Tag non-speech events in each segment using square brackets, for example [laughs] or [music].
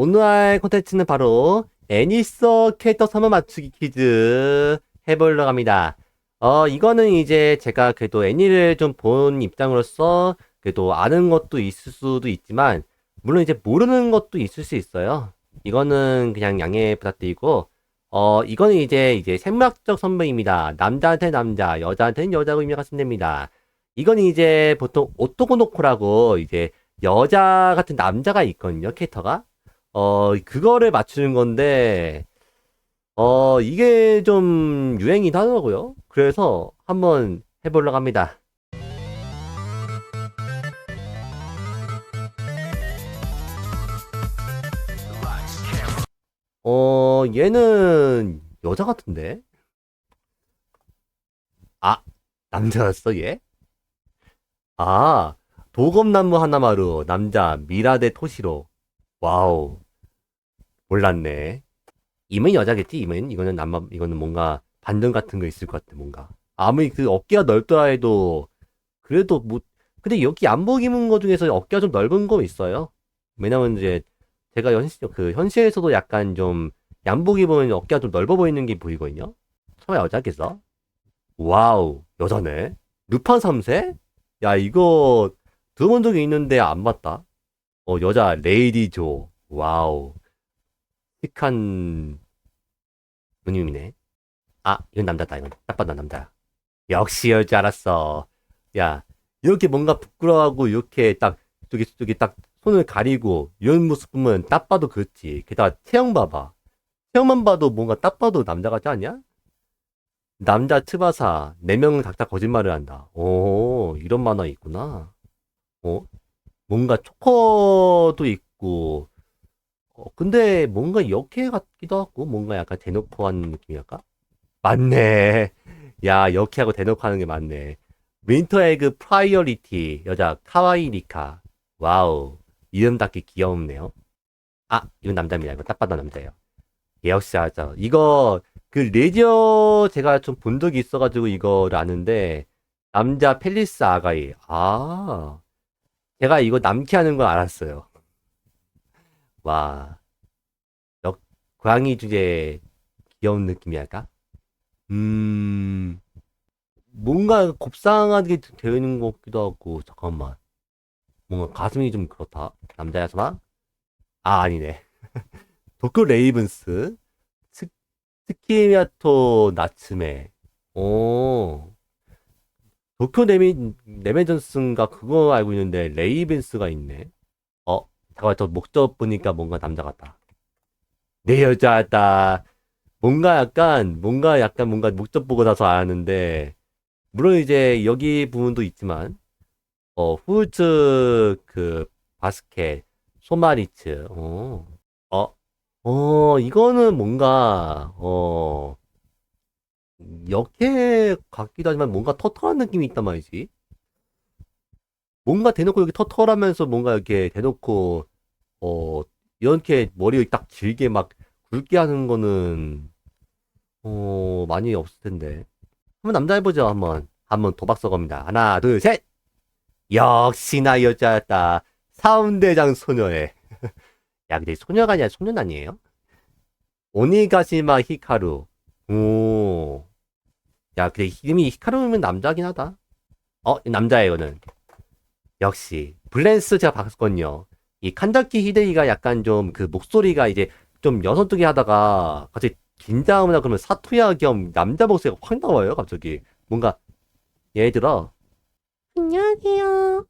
오늘 할 콘텐츠는 바로 애니서 캐릭터 선물 맞추기 퀴즈 해보려고 합니다. 어, 이거는 이제 제가 그래도 애니를 좀 본 입장으로서 그래도 아는 것도 있을 수도 있지만, 물론 이제 모르는 것도 있을 수 있어요. 이거는 그냥 양해 부탁드리고, 어, 이거는 이제 이제 생물학적 선배입니다. 남자한테 남자, 여자한테는 여자고 입력하시면 됩니다. 이건 이제 보통 오토고노코라고 이제 여자 같은 남자가 있거든요, 캐릭터가. 어, 그거를 맞추는 건데, 어, 이게 좀 유행이 하더라고요. 그래서 한번 해보려고 합니다. 어, 얘는 여자 같은데? 아, 남자였어, 얘? 아, 도검나무 하나마루, 남자, 미라데 토시로. 와우. 몰랐네. 임은 여자겠지, 임은. 이거는 남마, 이거는 뭔가 반전 같은 거 있을 것 같아, 뭔가. 아무리 그 어깨가 넓더라 해도, 그래도 뭐, 근데 여기 안복 입은 거 중에서 어깨가 좀 넓은 거 있어요. 왜냐면 이제, 제가 현실, 그, 현실에서도 약간 좀, 양복 입으면 어깨가 좀 넓어 보이는 게 보이거든요? 설마 여자겠어? 와우, 여자네. 루판 3세? 야, 이거, 들어본 적이 있는데 안 봤다. 어, 여자, 레이디 조. 와우. 픽한 누님이네. 아, 이건 남자다. 이건 딱 봐도 남자야. 역시 여자 알았어. 야, 이렇게 뭔가 부끄러워하고 이렇게 딱 저기 저기 딱 손을 가리고 이런 모습 보면 딱 봐도 그렇지. 게다가 체형 봐봐. 체형만 봐도 뭔가 딱 봐도 남자 같지 않냐? 남자 트바사 네 명은 각자 거짓말을 한다. 오, 이런 만화 있구나. 어? 뭔가 초커도 있고 어, 근데 뭔가 역해 같기도 하고, 뭔가 약간 대놓고 하는 느낌이랄까? 맞네. 야, 역해하고 대놓고 하는 게 맞네. 윈터 에그 프라이어리티, 여자, 카와이 리카. 와우. 이름답게 귀여움네요. 아, 이건 남자입니다. 이거 딱 봐도 남자예요. 예, 역시 하죠. 이거, 그, 레디어 제가 좀 본 적이 있어가지고 이거를 아는데, 남자 펠리스 아가이. 아, 제가 이거 남캐 하는 걸 알았어요. 와, 역, 고양이 주제 귀여운 느낌이랄까? 음, 뭔가 곱상하게 되어 있는 것 같기도 하고, 잠깐만. 뭔가 가슴이 좀 그렇다. 남자야서나? 아, 아니네. [laughs] 도쿄 레이븐스, 스, 스키미야토 나츠메. 오, 도쿄 네미, 네메전스인가 그거 알고 있는데, 레이븐스가 있네. 어, 잠깐만, 저 목적 보니까 뭔가 남자 같다. 내 여자다. 뭔가 약간, 뭔가 약간 뭔가 목적 보고 나서 아는데, 물론 이제 여기 부분도 있지만, 어, 후즈, 그, 바스켓, 소마리츠, 어, 어, 어, 이거는 뭔가, 어, 역해 같기도 하지만 뭔가 터털한 느낌이 있단 말이지. 뭔가 대놓고 이렇게 터털하면서 뭔가 이렇게 대놓고 어 이렇게 머리 딱 길게 막 굵게 하는 거는 어 많이 없을 텐데. 한번 남자 해보죠 한번. 한번 도박 써갑니다. 하나 둘 셋! 역시나 여자였다. 사운대장 소녀에 [laughs] 야 근데 소녀가 아니라 소년 아니에요? 오니가시마 히카루. 오야 근데 이름이 히카루면 남자긴 하다. 어 남자예요 이거는 역시 블렌스 제가 봤거든요. 이 칸다키 히데이가 약간 좀 그 목소리가 이제 좀 여성적이 하다가 갑자기 긴장하거나 그러면 사투야 겸 남자 목소리가 확 나와요. 갑자기 뭔가 예를 들어 안녕하세요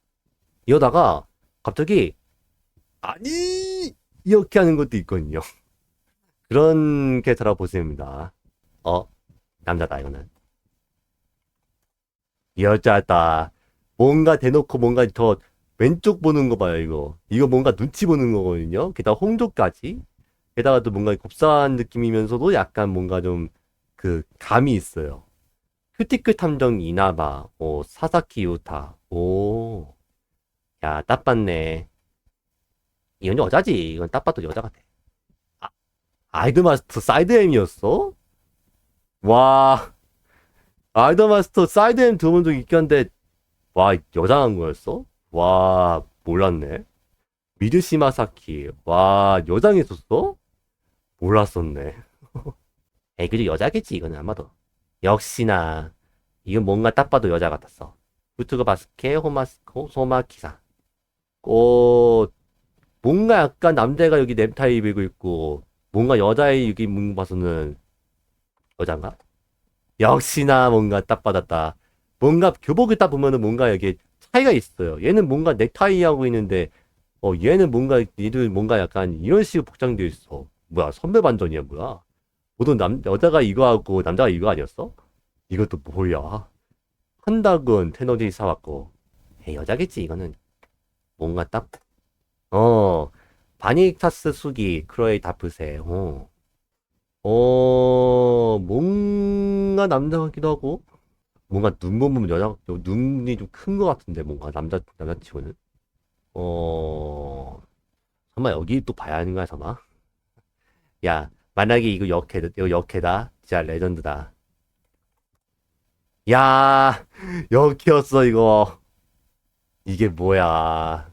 이러다가 갑자기 아니 이렇게 하는 것도 있거든요. [laughs] 그런 캐릭터라고 보시면 됩니다. 어 남자다 이거는 여자다. 뭔가 대놓고 뭔가 더 왼쪽 보는 거 봐요, 이거. 이거 뭔가 눈치 보는 거거든요. 게다가 홍조까지. 게다가 또 뭔가 곱상한 느낌이면서도 약간 뭔가 좀 그 감이 있어요. 큐티클 탐정 이나바, 오, 사사키 유타, 오. 야, 딱 봤네. 이건 여자지. 이건 딱 봐도 여자 같아. 아, 아이드 마스터 사이드 M이었어? 와. 아이드 마스터 사이드 M 들어본 적 있긴 한데, 와, 여장한 거였어? 와, 몰랐네. 미즈시마 사키. 와, 여장이 있었어? 몰랐었네. [laughs] 에이, 그래도 여자겠지, 이거는 아마도. 역시나, 이건 뭔가 딱 봐도 여자 같았어. 부트가 바스케, 호마스코, 소마키사. 어, 뭔가 약간 남자가 여기 넥타이 입고 있고, 뭔가 여자의 여기 문거 봐서는, 여잔가? 역시나 뭔가 딱 받았다. 뭔가 교복을 딱 보면은 뭔가 여기 차이가 있어요. 얘는 뭔가 넥타이 하고 있는데, 어, 얘는 뭔가, 얘들 뭔가 약간 이런 식으로 복장되어 있어. 뭐야, 선배 반전이야, 뭐야. 보통 남, 여자가 이거 하고 남자가 이거 아니었어? 이것도 뭐야. 한닥은 테너지 사왔고. 에이, 여자겠지, 이거는. 뭔가 딱, 어, 바니타스 수기, 크로에이 다프세, 어. 어, 뭔가 남자 같기도 하고, 뭔가 눈 보면 여자, 눈이 좀 큰 것 같은데, 뭔가 남자, 남자치고는. 어, 설마 여기 또 봐야 하는 거야, 설마? 야, 만약에 이거 역해, 이거 역해다. 진짜 레전드다. 야, 역해였어, 이거. 이게 뭐야.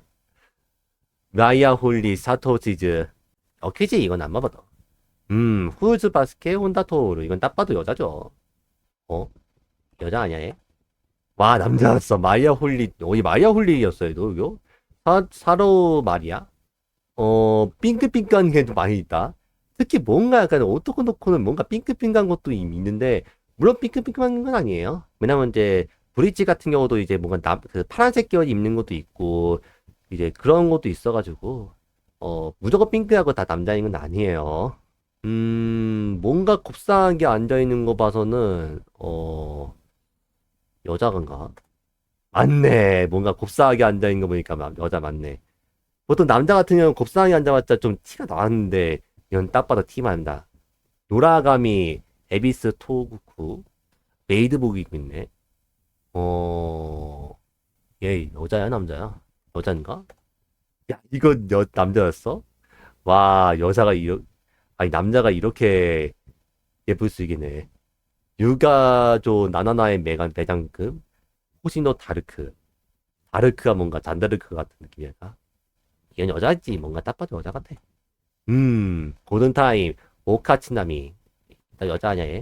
마이아 홀리 사토치즈. 역해지, 이건 안 봐봐도. 음, 후즈 바스케 혼다 토우르. 이건 딱 봐도 여자죠. 어? 여자 아니야, 얘? 와, 남자였어. 마이아 홀리. 어, 이 마이아 홀리였어요, 너, 이거? 사, 사로 말이야? 어, 핑크핑크한 게좀 많이 있다. 특히 뭔가 약간 오토코 놓고는 뭔가 핑크핑크한 것도 있는데, 물론 핑크핑크한 건 아니에요. 왜냐면 이제, 브릿지 같은 경우도 이제 뭔가 남, 그 파란색 계열 입는 것도 있고, 이제 그런 것도 있어가지고, 어, 무조건 핑크하고 다 남자인 건 아니에요. 음, 뭔가 곱상하게 앉아있는 거 봐서는, 어, 여자건가? 맞네. 뭔가 곱상하게 앉아있는 거 보니까 마- 여자 맞네. 보통 남자 같은 경우는 곱상하게 앉아봤자 좀 티가 나왔는데, 이건 딱 봐도 티만 난다. 노라가미, 에비스 토구쿠, 메이드복 입고 있네. 어, 얘 여자야, 남자야? 여잔가? 야, 이건 여, 남자였어? 와, 여자가 이러, 아니, 남자가 이렇게 예쁠 수 있겠네. 유가조 나나나의 메간 대장금, 호시노 다르크. 다르크가 뭔가 잔다르크 같은 느낌이랄까? 이건 여자지, 뭔가 딱 봐도 여자 같아. 음, 고든타임, 오카치나미. 나 여자 아니야, 얘?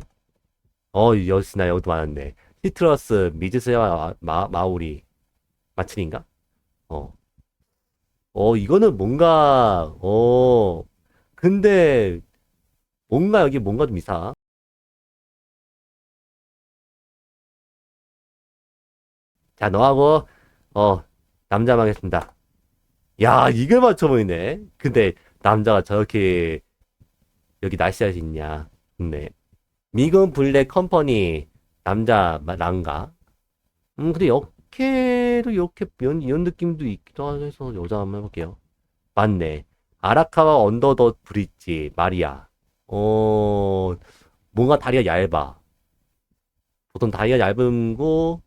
어, 여시나 여기도 많았네. 시트러스, 미즈스와 마, 마오리. 마츠린가? 어. 어, 이거는 뭔가, 어, 근데, 뭔가 여기 뭔가 좀 이상. 자, 너하고, 어, 남자만 하겠습니다. 야, 이걸 맞춰보이네. 근데, 남자가 저렇게, 여기 날씨할 수 있냐. 좋네. 미군 블랙 컴퍼니, 남자, 마- 난가? 음, 근데 역해도 이렇게, 이런, 이런 느낌도 있기도 해서 여자 한번 해볼게요. 맞네. 아라카와 언더 더 브릿지, 마리아. 어, 뭔가 다리가 얇아. 보통 다리가 얇은고,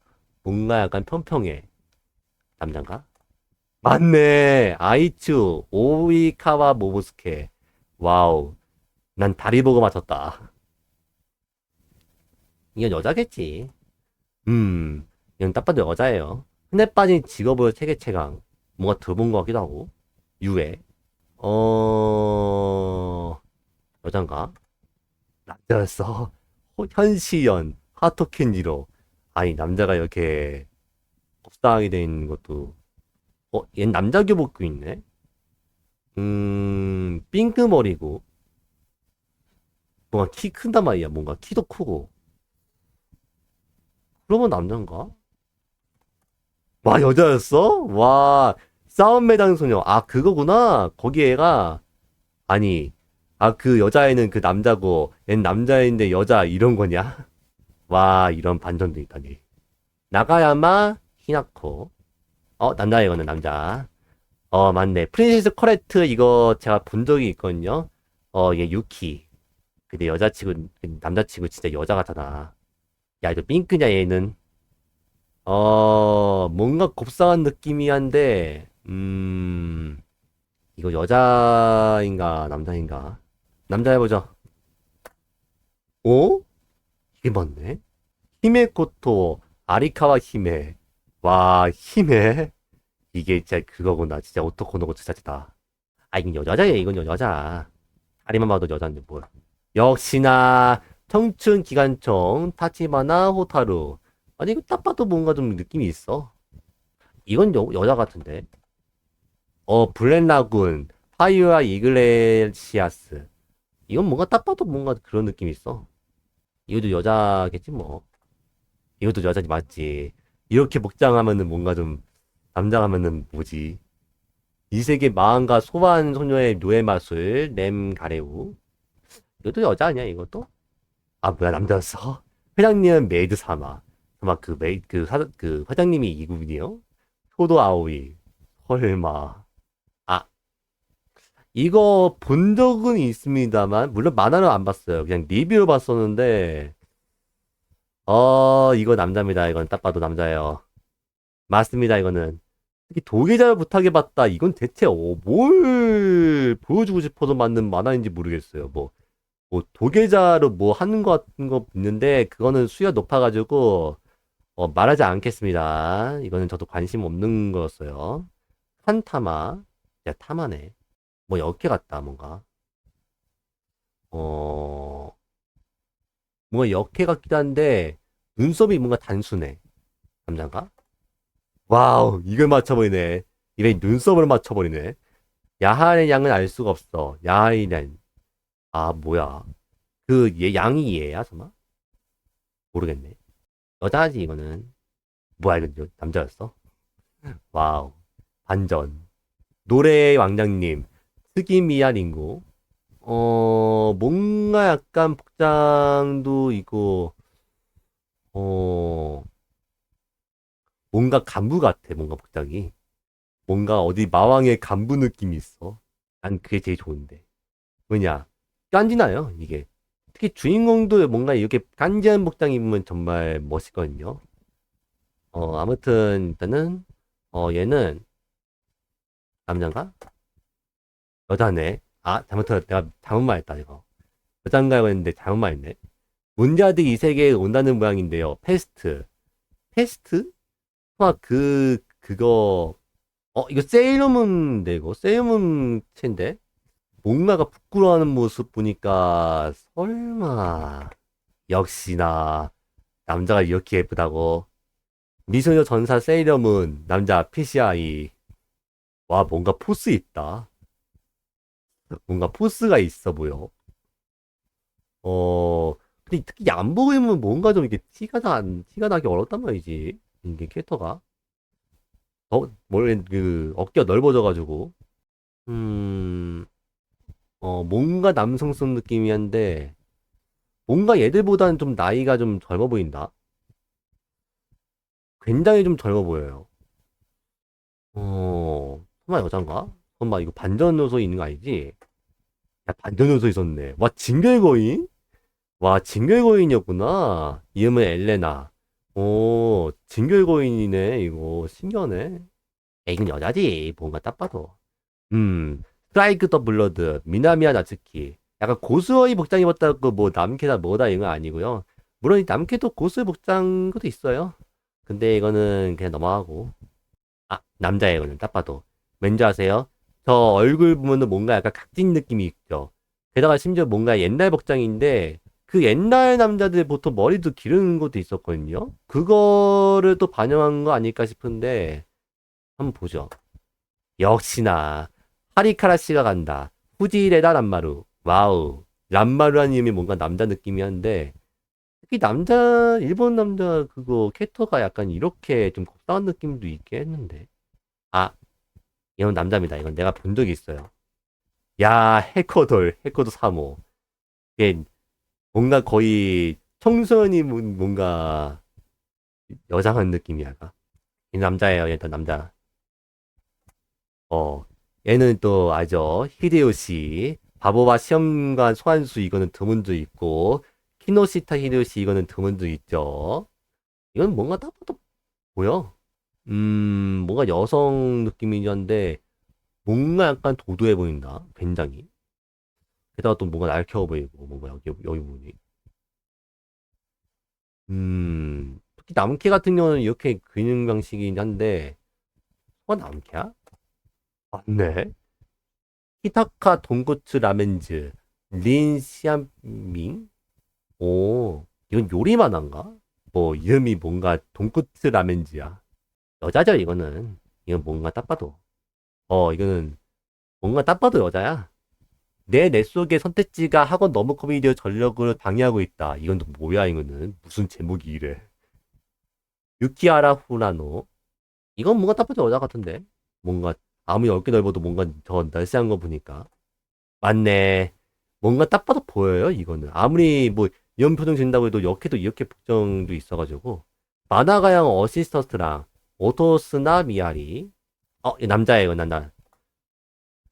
뭔가 약간 평평해. 남잔가? 맞네. 아이츄, 오이카와 모모스케. 와우. 난 다리 보고 맞췄다. 이건 여자겠지. 음, 이건 딱 봐도 여자예요. 흔해 빠진 직업을 세계 최강. 뭔가 들어본 것 같기도 하고. 유해. 어, 여잔가? 남자였어. 호- [laughs] 현시연, 하토켄지로. 아니, 남자가 이렇게 곱상하게 돼 있는 것도. 어, 얜 남자 교복 입고 있네? 음, 핑크머리고. 뭔가 키 큰단 말이야. 뭔가 키도 크고. 그러면 남잔가? 와, 여자였어? 와, 싸움 매당 소녀. 아, 그거구나. 거기 애가. 아니, 아, 그 여자애는 그 남자고, 얜 남자인데 여자 이런 거냐? [laughs] 와, 이런 반전도 있다니. 나가야마 히나코. 어, 남자 이거는 남자. 어, 맞네. 프린세스 코레트 이거 제가 본 적이 있거든요. 어, 얘 유키. 근데 여자치고, 남자치고 진짜 여자 같잖아. 야, 이거 삥크냐, 얘는? 어, 뭔가 곱상한 느낌이 한데, 음, 이거 여자인가, 남자인가? 남자 해보죠. 어? 맞네? 히메코토, 아리카와 히메. 와, 히메? 이게 진짜 그거구나. 진짜 오토코노고 진짜다. 아, 이건 여자야. 이건 여자. 다리만 봐도 여자인데 뭘. 역시나 청춘 기관총 타치바나 호타루. 아니 이거 딱 봐도 뭔가 좀 느낌이 있어. 이건 여, 여자 같은데. 어 블랙라군 파이어와 이글레시아스. 이건 뭔가 딱 봐도 뭔가 그런 느낌이 있어. 이것도 여자겠지 뭐. 이것도 여자지 맞지. 이렇게 복장하면은 뭔가 좀 남자하면은 뭐지? 이 세계 마왕과 소환 소녀의 노예 마술 렘 가레우. 이것도 여자 아니야 이것도? 아 뭐야 남자였어? 회장님은 메이드 사마. 사마 그 메이 그, 사, 그 회장님이 이분이요? 효도 아오이. 설마. 아 이거 본 적은 있습니다만 물론 만화는 안 봤어요. 그냥 리뷰로 봤었는데 어 이거 남자입니다. 이건 딱 봐도 남자예요. 맞습니다. 이거는 특히 도계자를 부탁해 봤다. 이건 대체 어, 뭘 보여주고 싶어서 만든 만화인지 모르겠어요. 뭐, 뭐 도계자로 뭐 하는 거 같은 거 있는데 그거는 수위가 높아가지고 어, 말하지 않겠습니다. 이거는 저도 관심 없는 거였어요. 환타마, 야 타마네. 뭐 역해 같다 뭔가. 어, 뭔가 역해 같기도 한데 눈썹이 뭔가 단순해. 남자인가? 와우, 이걸 맞춰버리네. 이래 눈썹을 맞춰버리네. 야한의 양은 알 수가 없어. 야한의 양. 아, 뭐야. 그, 얘, 양이 얘야, 설마? 모르겠네. 여자지, 이거는. 뭐야, 이거 여- 남자였어? 와우. 반전. 노래의 왕장님. 스기미야 링고. 어, 뭔가 약간 복장도 있고, 어, 뭔가 간부 같아, 뭔가 복장이. 뭔가 어디 마왕의 간부 느낌이 있어. 난 그게 제일 좋은데. 왜냐? 깐지나요, 이게. 특히 주인공도 뭔가 이렇게 깐지한 복장 입으면 정말 멋있거든요. 어, 아무튼, 일단은, 어, 얘는, 남잔가? 여자네. 아, 잘못했다. 내가 잘못 말했다, 이거. 여잔가요 했는데 잘못 말했네. 문자들 이 세계에 온다는 모양인데요. 페스트. 페스트? 아, 그, 그거, 어, 이거 세일러문인데, 이거. 세일러문 채인데? 뭔가가 부끄러워하는 모습 보니까, 설마, 역시나, 남자가 이렇게 예쁘다고. 미소녀 전사 세일러문, 남자 PCI. 와, 뭔가 포스 있다. 뭔가 포스가 있어 보여. 어, 근데 특히 안 보이면 뭔가 좀 이렇게 티가 나, 티가 나기 어렵단 말이지. 이게 캐릭터가. 어, 뭘, 그, 어깨가 넓어져가지고. 음, 어, 뭔가 남성성 느낌이 한데, 뭔가 얘들보다는 좀 나이가 좀 젊어 보인다. 굉장히 좀 젊어 보여요. 어, 설마 여잔가? 설마 이거 반전 요소 있는 거 아니지? 야, 반전 요소 있었네. 와, 진결거인? 와, 진결거인이었구나. 이름은 엘레나. 오, 진결거인이네. 이거 신기하네. 야, 이건 여자지. 뭔가 딱 봐도. 음, 스트라이크 더 블러드, 미나미야 나츠키. 약간 고수어이 복장 입었다고 뭐 남캐다 뭐다 이건 아니고요. 물론 이 남캐도 고수의 복장 것도 있어요. 근데 이거는 그냥 넘어가고. 아, 남자예요, 이거는 딱 봐도. 왠지 아세요? 저 얼굴 보면은 뭔가 약간 각진 느낌이 있죠. 게다가 심지어 뭔가 옛날 복장인데 그 옛날 남자들 보통 머리도 기르는 것도 있었거든요. 그거를 또 반영한 거 아닐까 싶은데 한번 보죠. 역시나 하리카라 씨가 간다. 후지레다 란마루. 와우. 란마루라는 이름이 뭔가 남자 느낌이 한데 특히 남자 일본 남자 그거 캐릭터가 약간 이렇게 좀 곱상한 느낌도 있게 했는데 아 이건 남자입니다. 이건 내가 본 적이 있어요. 야 해커돌 해커도 3호 이게 뭔가 거의 청소년이 뭔- 뭔가 여장한 느낌이야. 이 남자예요. 얘도 남자. 어 얘는 또 아죠 히데요시 바보와 시험관 소환수 이거는 드문도 있고 키노시타 히데요시 이거는 드문도 있죠. 이건 뭔가 딱 봐도 보여. 음 뭔가 여성 느낌이긴 한데 뭔가 약간 도도해 보인다. 굉장히. 게다가 또 뭔가 날카로워 보이고 뭔가 여기 여기 부분이. 음 특히 남캐 같은 경우는 이렇게 그림 방식이긴 한데 어, 남캐야? 맞네. 히타카 돈코츠 라멘즈, 린 시안밍? 오, 이건 요리만 한가? 뭐, 이름이 뭔가 돈코츠 라멘즈야. 여자죠, 이거는. 이건 뭔가 딱 봐도. 어, 이거는 뭔가 딱 봐도 여자야. 내뇌 속의 선택지가 학원 너무 코미디어 전력을 방해하고 있다. 이건 또 뭐야, 이거는. 무슨 제목이 이래. 유키아라 후라노. 이건 뭔가 딱 봐도 여자 같은데. 뭔가 아무리 어깨 넓어도 뭔가 더 날씬한 거 보니까. 맞네. 뭔가 딱 봐도 보여요, 이거는. 아무리 뭐, 이런 표정 짓는다고 해도 역해도 이렇게 표정도 있어가지고. 마나가양 어시스턴트랑 오토스나 미아리. 어, 이 남자예요, 난, 난.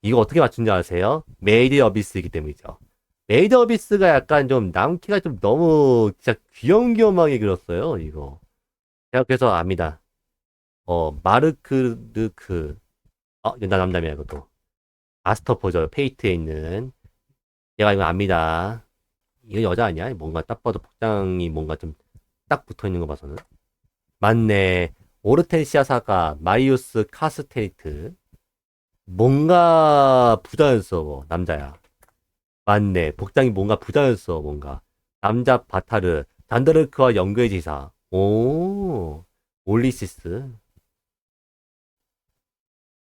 이거 어떻게 맞춘지 아세요? 메이드 어비스이기 때문이죠. 메이드 어비스가 약간 좀 남키가 좀 너무 진짜 귀염귀염하게 그렸어요, 이거. 제가 그래서 압니다. 어, 마르크 르크. 어, 이거 나 남자입니다, 이것도. 아스터포죠, 페이트에 있는. 제가 이거 압니다. 이거 여자 아니야? 뭔가 딱 봐도 복장이 뭔가 좀 딱 붙어 있는 거 봐서는. 맞네. 오르텐시아사가 마리우스 카스테이트. 뭔가 뭐, 남자야. 맞네. 복장이 뭔가 부자였어, 뭔가. 남자 바타르, 잔다르크와 연구의 지사. 오, 올리시스.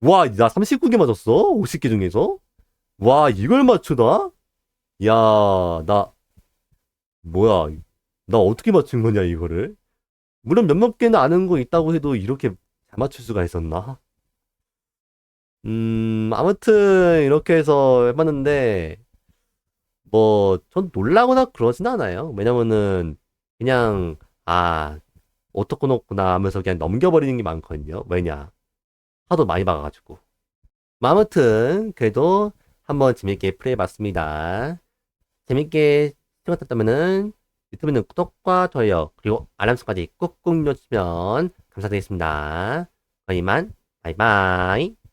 와, 나 39개 맞았어? 50개 중에서? 와, 이걸 맞추나? 야, 나, 뭐야. 나 어떻게 맞춘 거냐, 이거를? 물론 몇몇 개는 아는 거 있다고 해도 이렇게 잘 맞출 수가 있었나? 음, 아무튼 이렇게 해서 해봤는데, 뭐, 전 놀라거나 그러진 않아요. 왜냐면은, 그냥, 아, 어떻구나 하면서 그냥 넘겨버리는 게 많거든요. 왜냐? 하도 많이 봐가지고. 뭐 아무튼, 그래도 한번 재밌게 플레이해봤습니다. 재밌게 시청하셨다면은, 유튜브는 구독과 좋아요, 그리고 알람 설정까지 꾹꾹 눌러주시면 감사드리겠습니다. 저희만, 바이바이.